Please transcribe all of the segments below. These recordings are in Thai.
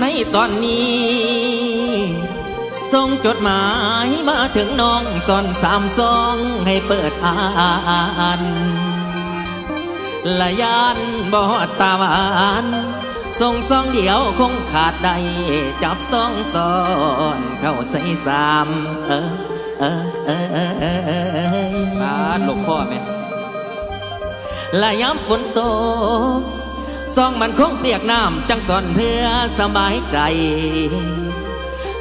ในตอนนี้ ส่งจดหมายมาถึงน้องสอนสามซองให้เปิดอ่านละยานบอดตาหวานส่งซองเดียวคงขาดได้จับซองซ้อนเข้าใส่สามเออเออเออเออเออเออปาดหลกข้อไหมและย้ำฝนตก ซองมันคงเปียกน้ำจังสอนเพื่อสบายใจ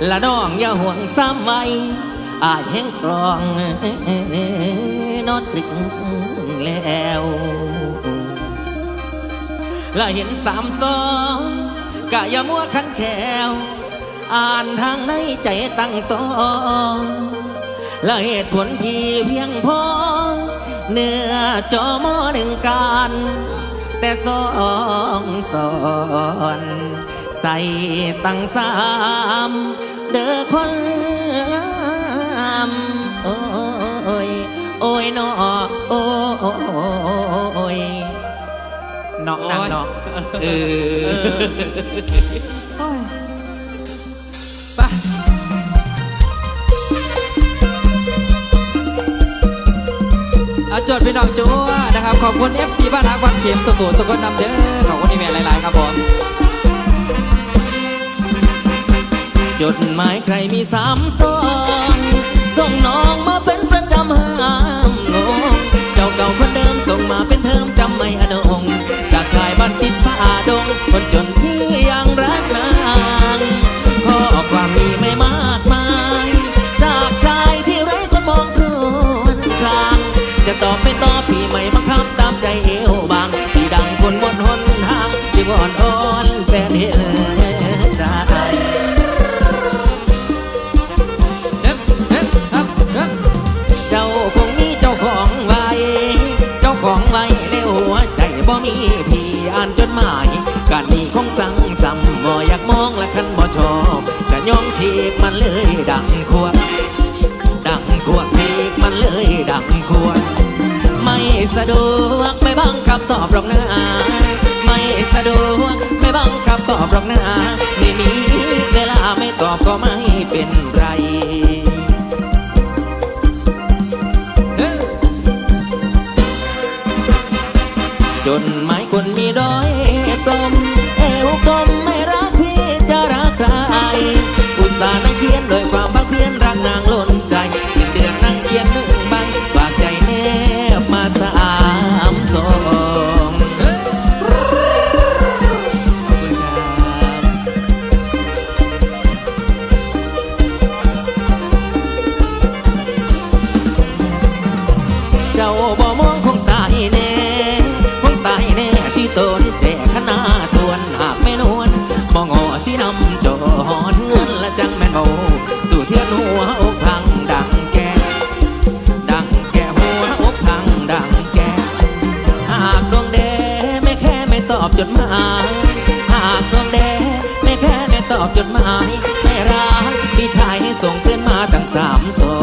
ละน้องอย่าห่วงซ้ำไว้อาจแห้งกรองนอนตรึกแล้วละเห็นสามซองกะอย่ามัวคันแขวอ่านทางในใจตั้งตองและเหตุผลที่เพียงพอเนื้อจอมอหนึ่งการ แต่สองสอนใส่ตั้งสามเด้อคนงามโอ้ยโอ้ยนอโอ้ยนอกนั่งนอกเออ เอาจดพี่น้องจัวนะครับ ขอบคุณ FC บ้านฮักวันเข็มสกูสกลนำเด้อขอบคุณอีเมลหลาย ๆ ครับผมจดหมายใครมีสามซอง จะตอบไม่ตอบพี่ไม่บังคับตามใจเอวบางที่ดังคนบนหนทางที่วอนอ่อนแฟนเห็นใจเฮ้ยเฮ้ยครับเจ้าคงมีเจ้าของไว้ เจ้าของไว้ในหัวใจบ่มีพี่อ่านจดหมาย การนี้คงสั่งซ้ำบ่อยากมองและคันบ่ชอบจะยอมทีบมันเลยดังควรดังควรทีบมันเลยดังควร สะดวกไม่บังคับตอบหรอกนะไม่สะดวกไม่บังคับตอบหรอกนะไม่มีเวลาไม่ตอบก็ไม่เป็นไรจนไม้คนมีด้อยกลม บ่มองคงตายแน่คงตายแน่ที่ตนแจกขนาทวนหากไม่นวลบ่งอที่นำจอเทือนและจังแม่นโอสู่เทียนหัวอกพังดังแกดังแกหัวอกพังดังแกหากดวงแดไม่แค่ไม่ตอบจดหมายหากดวงแดไม่แค่ไม่ตอบจดหมายไม่รักพี่ชายให้ส่งเพื่อนมาตั้งสามสอง